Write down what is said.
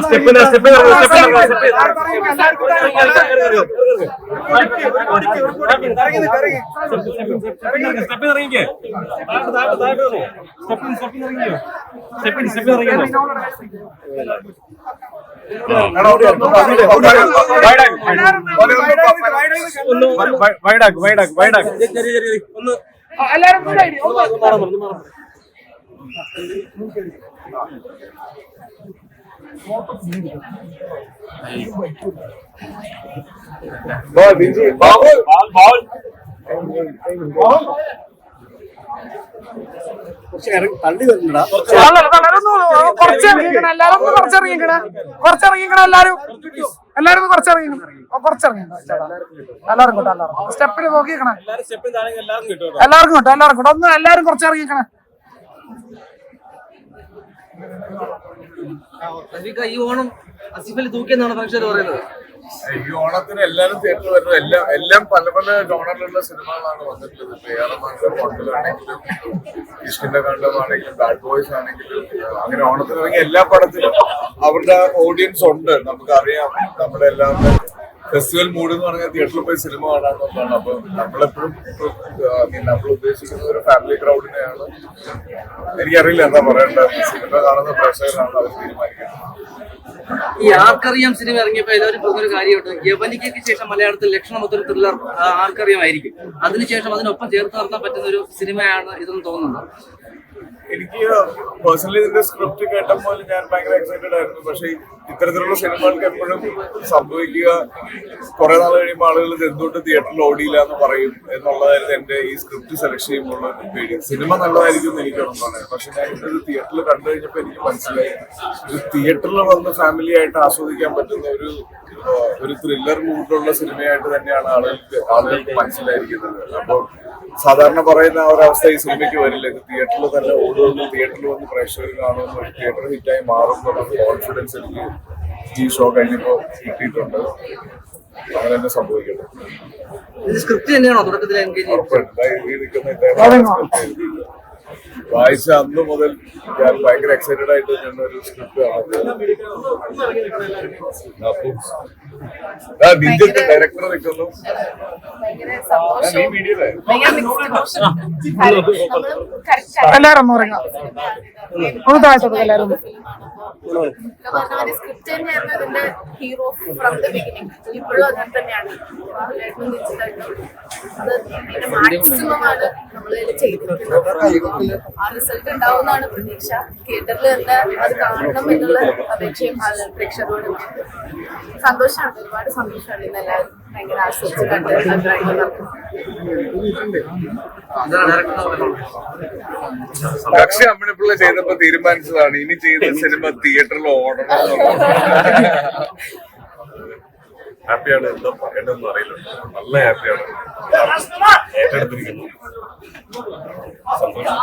സ്റ്റെപ്പിന് സ്റ്റെപ്പിന് സ്റ്റെപ്പിന് ഇറങ്ങിക്കേ ഒന്ന് വൈഡാക്ക് വൈഡാക്ക് വൈഡാക്ക് ഒന്ന് കുറച്ചിറങ്ങിക്കണ എല്ലാരും കുറച്ചിറങ്ങിക്കണ കുറച്ചിറങ്ങിക്കണ എല്ലാരും എല്ലാരും കുറച്ചിറങ്ങിക്കണം കുറച്ചിറങ്ങിക്കണ എല്ലാവർക്കും കേട്ടോ. എല്ലാവർക്കും സ്റ്റെപ്പിൽ നോക്കിക്കണേ എല്ലാരും എല്ലാവർക്കും കിട്ടും എല്ലാവർക്കും കേട്ടോ ഒന്ന് എല്ലാരും കുറച്ചിറങ്ങിക്കണേ ഈ ഓണം പറയുന്നത്. ഈ ഓണത്തിന് എല്ലാവരും തിയേറ്ററിൽ വരുന്നത്. എല്ലാം എല്ലാം പല പല ജോണറിലുള്ള സിനിമകളാണ് വന്നിട്ടുള്ളത്. ഇപ്പൊ ഏറെമാണെങ്കിലും കൊണ്ടലാണെങ്കിലും ഇഷ്കിന്റെ കണ്ടമാണെങ്കിലും ബാഡ് ബോയ്സ് ആണെങ്കിലും അങ്ങനെ ഓണത്തിന് ഇറങ്ങിയ എല്ലാ പടത്തിലും അവരുടെ ഓഡിയൻസ് ഉണ്ട്. നമുക്കറിയാം. നമ്മുടെ എല്ലാം ഫെസ്റ്റിവൽ മൂഡ് എന്ന് പറഞ്ഞാൽ തിയേറ്ററിൽ പോയി സിനിമ കാണാന്നുള്ളതാണ് അപ്പൊ നമ്മളെപ്പോഴും നമ്മൾ ഉദ്ദേശിക്കുന്ന ഒരു ഫാമിലി ക്രൗഡിനെയാണ് എനിക്കറിയില്ല എന്താ പറയേണ്ടത്. സിനിമ കാണുന്ന പ്രേക്ഷകരാണ് അവർ തീരുമാനിക്കുന്നത്. ഈ ആർക്കറിയാം സിനിമ ഇറങ്ങിയപ്പോ എല്ലാവരും പറഞ്ഞൊരു കാര്യമുണ്ട്. യവനിക്കയ്ക്ക് ശേഷം മലയാളത്തിൽ ലക്ഷണമൊത്തൊരു ത്രില്ലർ ആർക്കറിയാമായിരിക്കും. അതിനുശേഷം അതിനൊപ്പം ചേർത്ത് നിർത്താൻ പറ്റുന്ന ഒരു സിനിമയാണ് ഇതെന്ന് തോന്നുന്നത് എനിക്ക് പേഴ്സണലി ഇതിന്റെ സ്ക്രിപ്റ്റ് കേട്ടപ്പോൾ ഞാൻ ഭയങ്കര എക്സൈറ്റഡ് ആയിരുന്നു. പക്ഷെ ഇത്തരത്തിലുള്ള സിനിമകൾക്ക് എപ്പോഴും സംഭവിക്കുക കുറെ നാൾ കഴിയുമ്പോൾ ആളുകൾ എന്തുകൊണ്ട് തിയേറ്ററിൽ ഓടിയില്ല എന്ന് പറയും എന്നുള്ളതായിരുന്നു എന്റെ ഈ സ്ക്രിപ്റ്റ് സെലക്ട് ചെയ്യുമ്പോൾ ഒരു പേടി സിനിമ നല്ലതായിരിക്കും എന്ന് എനിക്ക് ഉറപ്പാണ്. പക്ഷെ ഞാൻ ഇത് തിയേറ്ററിൽ കണ്ടു കഴിഞ്ഞപ്പോൾ എനിക്ക് മനസ്സിലായി. ഇത് തിയേറ്ററിൽ വന്ന് ഫാമിലി ആയിട്ട് ആസ്വദിക്കാൻ പറ്റുന്ന ഒരു ഒരു ത്രില്ലർ മൂഡിലുള്ള സിനിമയായിട്ട് തന്നെയാണ് ആളുകൾക്ക് ആളുകൾക്ക് മനസ്സിലായിരിക്കുന്നത്. അപ്പോൾ സാധാരണ പറയുന്ന ഒരവസ്ഥ ഒരു അവസ്ഥ ഈ സിനിമയ്ക്ക് വരില്ല. ഇത് തിയേറ്ററിൽ തന്നെ ഓടുന്നു തിയേറ്ററിൽ വന്ന് പ്രേക്ഷകർ കാണുമെന്ന് ഒരു തിയേറ്റർ ഹിറ്റായി മാറും എന്നുള്ള കോൺഫിഡൻസ് എനിക്ക് ഈ ഷോ കഴിഞ്ഞപ്പോൾ കിട്ടിയിട്ടുണ്ട്. അങ്ങനെ തന്നെ സംഭവിക്കട്ടെ സ്ക്രിപ്റ്റ് തന്നെയാണോ തുടക്കത്തിൽ എൻഗേജ് ഉറപ്പായിട്ടും ദാ ഈ നിൽക്കുന്ന ഇദ്ദേഹം script വായിച്ച അന്ന് മുതൽ ഞാൻ ഭയങ്കര എക്സൈറ്റഡ് ആയിട്ട് ഞാൻ ഒരു സ്ക്രിപ്റ്റ് ഡയറക്ടർ നിൽക്കുന്നു. എല്ലാരും എല്ലാരും ഹീറോ ഫ്രം ദ ബിഗിനിങ് ഇപ്പോഴും അങ്ങനെ തന്നെയാണ്. അത് മാക്സിമം ആണ് നമ്മൾ ചെയ്തിരിക്കുന്നത്. ആ റിസൾട്ട് ഉണ്ടാവുമെന്നാണ് പ്രതീക്ഷ. തിയേറ്ററിൽ തന്നെ അത് കാണണം എന്നുള്ള അപേക്ഷയും ആളുകൾ പ്രേക്ഷകരോടുണ്ട് സന്തോഷമാണ് ഒരുപാട് സന്തോഷമാണ് ഇന്ന് എല്ലാവരും ഭയങ്കര ആസ്വദിച്ച് കണ്ട് അമ്മിണിപ്പിള്ള ചെയ്തപ്പോ തീരുമാനിച്ചതാണ്. ഇനി ചെയ്ത സിനിമ തിയേറ്ററിൽ ഓടണം ഹാപ്പിയാണ്. എന്തോ പറയണമെന്ന് അറിയില്ല. നല്ല ഹാപ്പിയാണ്. ഏറ്റെടുത്തിരിക്കുന്നു. സന്തോഷം.